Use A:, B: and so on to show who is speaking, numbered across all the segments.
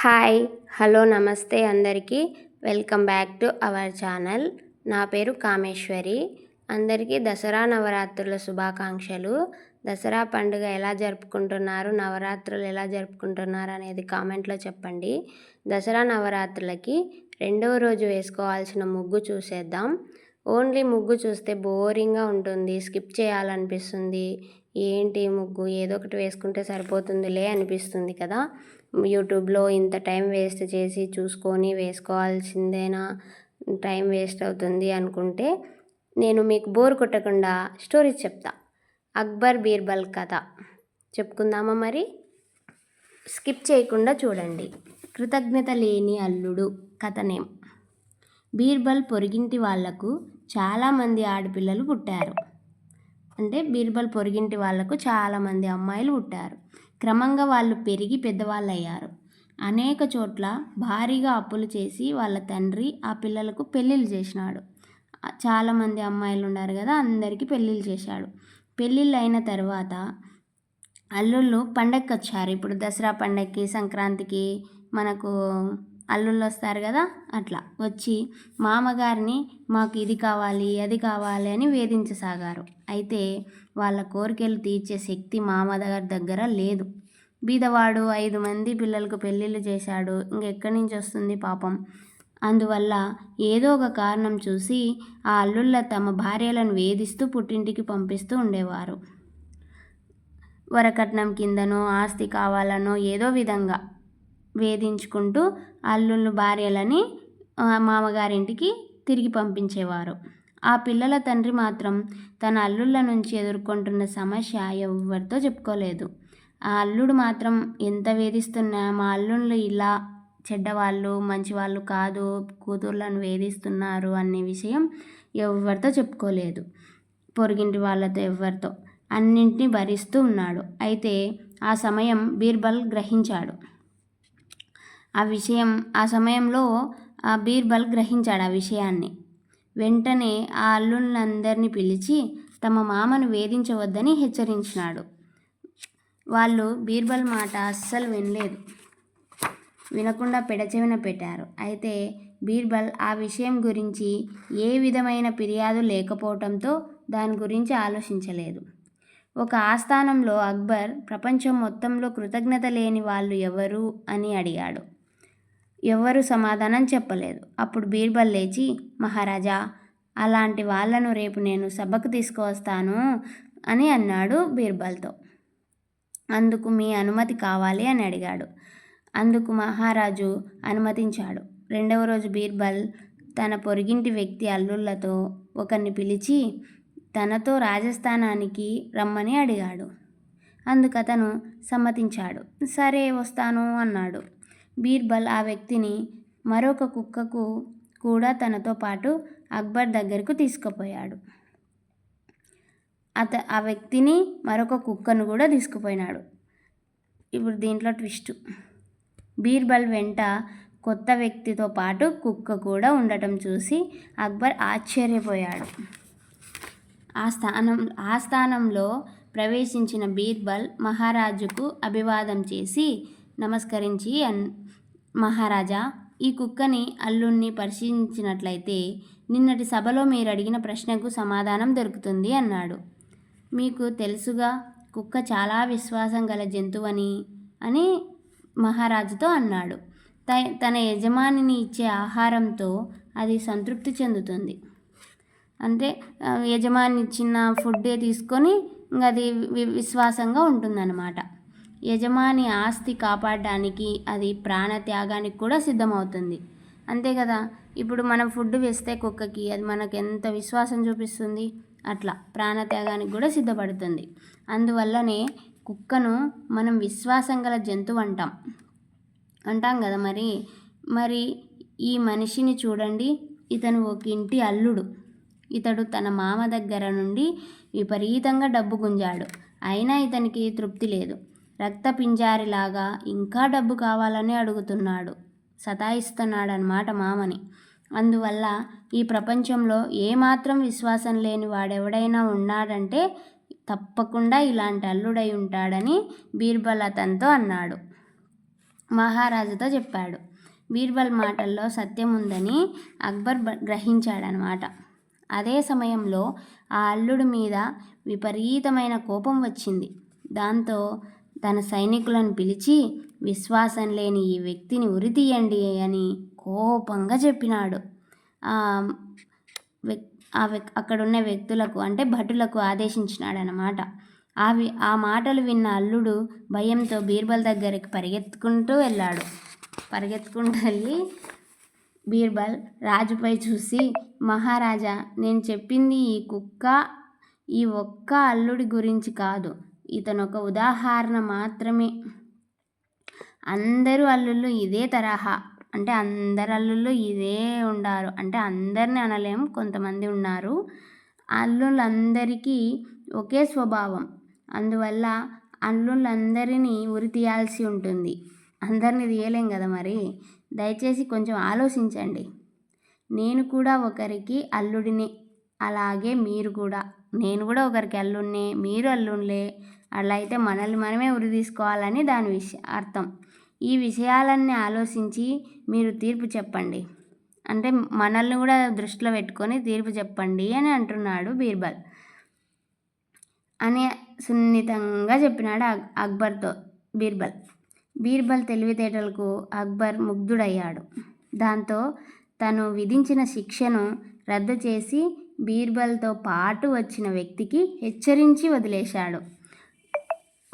A: Hi hello నమస్తే అందరికీ. Welcome back to our channel. నా పేరు కామేశ్వరి. అందరికీ దసరా నవరాత్రుల శుభాకాంక్షలు. దసరా పండుగ ఎలా జరుపుకుంటున్నారు నవరాత్రులు ఎలా జరుపుకుంటున్నారు అనేది కామెంట్లో చెప్పండి. దసరా నవరాత్రులకి రెండవ రోజు వేసుకోవాల్సిన ముగ్గు చూసేద్దాం. ఓన్లీ ముగ్గు చూస్తే బోరింగ్గా ఉంటుంది స్కిప్ చేయాలనిపిస్తుంది. ఏంటి ముగ్గు? ఏదో ఒకటి వేసుకుంటే సరిపోతుందిలే అనిపిస్తుంది కదా. యూట్యూబ్లో ఇంత టైం వేస్ట్ చేసి చూసుకొని వేసుకోవాల్సిందేనా? టైం వేస్ట్ అవుతుంది అనుకుంటే నేను మీకు బోర్ కొట్టకుండా స్టోరీస్ చెప్తా. అక్బర్ బీర్బల్ కథ. చెప్పుకుందామా మరి? స్కిప్ చేయకుండా చూడండి. కృతజ్ఞత లేని అల్లుడు కథనేం? బీర్బల్ పొరిగింటి వాళ్ళకు చాలామంది ఆడపిల్లలు పుట్టారు. అంటే బీర్బల్ పొరిగింటి వాళ్ళకు చాలామంది అమ్మాయిలు పుట్టారు. క్రమంగా వాళ్ళు పెరిగి పెద్దవాళ్ళు అయ్యారు అనేక చోట్ల భారీగా అప్పులు చేసి వాళ్ళ తండ్రి ఆ పిల్లలకు పెళ్ళిళ్ళు చేసినాడు. చాలామంది అమ్మాయిలు ఉన్నారు కదా అందరికీ పెళ్ళిళ్ళు చేశాడు. పెళ్ళిళ్ళు అయిన తర్వాత అల్లుళ్ళు పండగకి వచ్చారు ఇప్పుడు దసరా పండగకి సంక్రాంతికి మనకు అల్లుళ్ళు వస్తారు కదా అట్లా. వచ్చి మామగారిని మాకు ఇది కావాలి అది కావాలి అని వేధించసాగారు. అయితే వాళ్ళ కోరికలు తీర్చే శక్తి మామగారి దగ్గర లేదు. బీదవాడు ఐదు మంది పిల్లలకు పెళ్ళిళ్ళు చేశాడు ఇంకెక్కడి నుంచి వస్తుంది పాపం? అందువల్ల ఏదో ఒక కారణం చూసి ఆ అల్లుళ్ళ తమ భార్యలను వేధిస్తూ పుట్టింటికి పంపిస్తూ ఉండేవారు. వరకట్నం కిందనో ఆస్తి కావాలనో ఏదో విధంగా వేధించుకుంటూ అల్లుళ్ళు భార్యలని మామగారింటికి తిరిగి పంపించేవారు. ఆ పిల్లల తండ్రి మాత్రం తన అల్లుళ్ళ నుంచి ఎదుర్కొంటున్న సమస్య ఎవరితో చెప్పుకోలేదు. ఆ అల్లుడు మాత్రం ఎంత వేధిస్తున్నా మా అల్లుళ్ళు ఇలా చెడ్డవాళ్ళు మంచివాళ్ళు కాదు కూతుర్లను వేధిస్తున్నారు అనే విషయం ఎవరితో చెప్పుకోలేదు. పొరుగింటి వాళ్ళతో ఎవరితో అన్నింటినీ భరిస్తూ ఉన్నాడు. అయితే ఆ సమయం బీర్బల్ గ్రహించాడు. ఆ విషయం ఆ సమయంలో ఆ బీర్బల్ గ్రహించాడు ఆ విషయాన్ని. వెంటనే ఆ అల్లుళ్ళందరినీ పిలిచి తమ మామను వేధించవద్దని హెచ్చరించినాడు. వాళ్ళు బీర్బల్ మాట అస్సలు వినలేదు. వినకుండా పెడచెవిన పెట్టారు. అయితే బీర్బల్ ఆ విషయం గురించి ఏ విధమైన ఫిర్యాదు లేకపోవడంతో దాని గురించి ఆలోచించలేదు. ఒక ఆస్థానంలో అక్బర్ ప్రపంచం మొత్తంలో కృతజ్ఞత లేని వాళ్ళు ఎవరు అని అడిగాడు. ఎవ్వరూ సమాధానం చెప్పలేదు. అప్పుడు బీర్బల్ లేచి మహారాజా అలాంటి వాళ్ళను రేపు నేను సభకు తీసుకువస్తాను అని అన్నాడు బీర్బల్తో. అందుకు మీ అనుమతి కావాలి అని అడిగాడు. అందుకు మహారాజు అనుమతించాడు. రెండవ రోజు బీర్బల్ తన పొరిగింటి వ్యక్తి అల్లుళ్ళతో ఒకరిని పిలిచి తనతో రాజస్థానానికి రమ్మని అడిగాడు. అందుకతను సమ్మతించాడు. సరే వస్తాను అన్నాడు. బీర్బల్ ఆ వ్యక్తిని మరొక కుక్కకు కూడా తనతో పాటు అక్బర్ దగ్గరకు తీసుకుపోయాడు. అత ఆ వ్యక్తిని మరొక కుక్కను కూడా తీసుకుపోయినాడు. ఇప్పుడు దీంట్లో ట్విస్ట్. బీర్బల్ వెంట కొత్త వ్యక్తితో పాటు కుక్క కూడా ఉండటం చూసి అక్బర్ ఆశ్చర్యపోయాడు. ఆ స్థానం ఆ స్థానంలో ప్రవేశించిన బీర్బల్ మహారాజుకు అభివాదం చేసి నమస్కరించి అన్ మహారాజా ఈ కుక్కని అల్లుణ్ణి పరిశీలించినట్లయితే నిన్నటి సభలో మీరు అడిగిన ప్రశ్నకు సమాధానం దొరుకుతుంది అన్నాడు. మీకు తెలుసుగా కుక్క చాలా విశ్వాసం గల జంతువని అని మహారాజుతో అన్నాడు. త తన యజమానిని ఇచ్చే ఆహారంతో అది సంతృప్తి చెందుతుంది. అంటే యజమాని ఇచ్చిన ఫుడ్డే తీసుకొని ఇంకా అది విశ్వాసంగా ఉంటుందన్నమాట. యజమాని ఆస్తి కాపాడడానికి అది ప్రాణత్యాగానికి కూడా సిద్ధమవుతుంది. అంతే కదా? ఇప్పుడు మనం ఫుడ్ వేస్తే కుక్కకి అది మనకు ఎంత విశ్వాసం చూపిస్తుంది? అట్లా ప్రాణత్యాగానికి కూడా సిద్ధపడుతుంది. అందువల్లనే కుక్కను మనం విశ్వాసం గల జంతువు అంటాం. అంటాం కదా మరి? మరి ఈ మనిషిని చూడండి ఇతను ఒక ఇంటి అల్లుడు. ఇతడు తన మామ దగ్గర నుండి విపరీతంగా డబ్బు గుంజాడు. అయినా ఇతనికి తృప్తి లేదు. రక్తపింజారిలాగా ఇంకా డబ్బు కావాలని అడుగుతున్నాడు. సతాయిస్తున్నాడనమాట మామని. అందువల్ల ఈ ప్రపంచంలో ఏమాత్రం విశ్వాసం లేని వాడెవడైనా ఉన్నాడంటే తప్పకుండా ఇలాంటి అల్లుడై ఉంటాడని బీర్బల్ అతనితో అన్నాడు. మహారాజుతో చెప్పాడు. బీర్బల్ మాటల్లో సత్యం ఉందని అక్బర్ బ- గ్రహించాడనమాట అదే సమయంలో ఆ అల్లుడి మీద విపరీతమైన కోపం వచ్చింది. దాంతో తన సైనికులను పిలిచి విశ్వాసం లేని ఈ వ్యక్తిని ఉరితీయండి అని కోపంగా చెప్పినాడు. ఆ వ్యక్ ఆ అక్కడున్న వ్యక్తులకు అంటే భటులకు ఆదేశించినాడనమాట ఆ ఆ మాటలు విన్న అల్లుడు భయంతో బీర్బల్ దగ్గరికి పరిగెత్తుకుంటూ వెళ్ళాడు. పరిగెత్తుకుంటూ వెళ్ళి బీర్బల్ రాజుపై చూసి మహారాజా నేను చెప్పింది ఈ కుక్క ఈ ఒక్క అల్లుడి గురించి కాదు. ఇతను ఒక ఉదాహరణ మాత్రమే. అందరూ అల్లుళ్ళు ఇదే తరహా. అంటే అందరు అల్లుళ్ళు ఇదే ఉండారు. అంటే అందరిని అనలేం కొంతమంది ఉన్నారు. అల్లుళ్ళందరికీ ఒకే స్వభావం. అందువల్ల అల్లుళ్ళందరినీ ఉరి తీయాల్సి ఉంటుంది. అందరిని తీయలేం కదా మరి? దయచేసి కొంచెం ఆలోచించండి. నేను కూడా ఒకరికి అల్లుడిని. అలాగే మీరు కూడా. నేను కూడా ఒకరికి అల్లుడినే మీరు అల్లుళ్ళే అలా అయితే మనల్ని మనమే ఉరి తీసుకోవాలని దాని విష అర్థం. ఈ విషయాలన్నీ ఆలోచించి మీరు తీర్పు చెప్పండి. అంటే మనల్ని కూడా దృష్టిలో పెట్టుకొని తీర్పు చెప్పండి అని అంటున్నాడు బీర్బల్. అని సున్నితంగా చెప్పినాడు అక్- అక్బర్తో బీర్బల్. బీర్బల్ తెలివితేటలకు అక్బర్ ముగ్ధుడయ్యాడు. దాంతో తను విధించిన శిక్షను రద్దు చేసి బీర్బల్తో పాటు వచ్చిన వ్యక్తికి హెచ్చరించి వదిలేశాడు.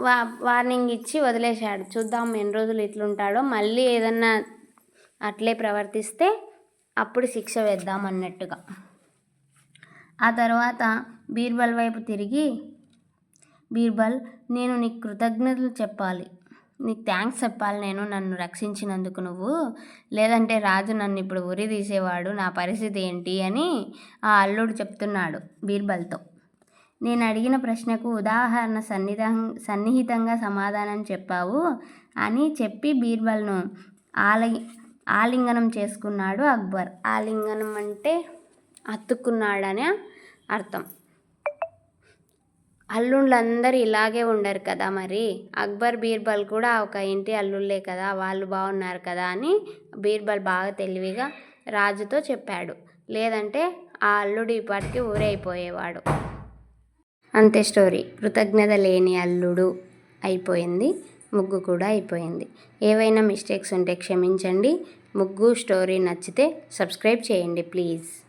A: వా వార్నింగ్ ఇచ్చి వదిలేశాడు. చూద్దాం ఎన్ని రోజులు ఇట్లుంటాడో. మళ్ళీ ఏదన్నా అట్లే ప్రవర్తిస్తే అప్పుడు శిక్ష వేద్దాం అన్నట్టుగా. ఆ తర్వాత బీర్బల్ వైపు తిరిగి బీర్బల్ నేను నీకు కృతజ్ఞతలు చెప్పాలి. నీకు థ్యాంక్స్ చెప్పాలి నేను నన్ను రక్షించినందుకు నువ్వు. లేదంటే రాజు నన్ను ఇప్పుడు ఉరి తీసేవాడు నా పరిస్థితి ఏంటి అని ఆ అల్లుడు చెప్తున్నాడు బీర్బల్తో. నేను అడిగిన ప్రశ్నకు ఉదాహరణ సన్నిధం సన్నిహితంగా సమాధానం చెప్పావు అని చెప్పి బీర్బల్ను ఆలి ఆలింగనం చేసుకున్నాడు అక్బర్. ఆలింగనం అంటే అతుక్కున్నాడని అర్థం. అల్లుళ్ళందరూ ఇలాగే ఉండరు కదా మరి. అక్బర్ బీర్బల్ కూడా ఒక ఇంటి అల్లుళ్ళే కదా వాళ్ళు బాగున్నారు కదా అని బీర్బల్ బాగా తెలివిగా రాజుతో చెప్పాడు. లేదంటే ఆ అల్లుడు ఇప్పటికి ఊరైపోయేవాడు. అంతే స్టోరీ. కృతజ్ఞత లేని అల్లుడు అయిపోయింది ముగ్గు కూడా అయిపోయింది. ఏవైనా మిస్టేక్స్ ఉంటే క్షమించండి. ముగ్గు స్టోరీ నచ్చితే సబ్స్క్రైబ్ చేయండి ప్లీజ్.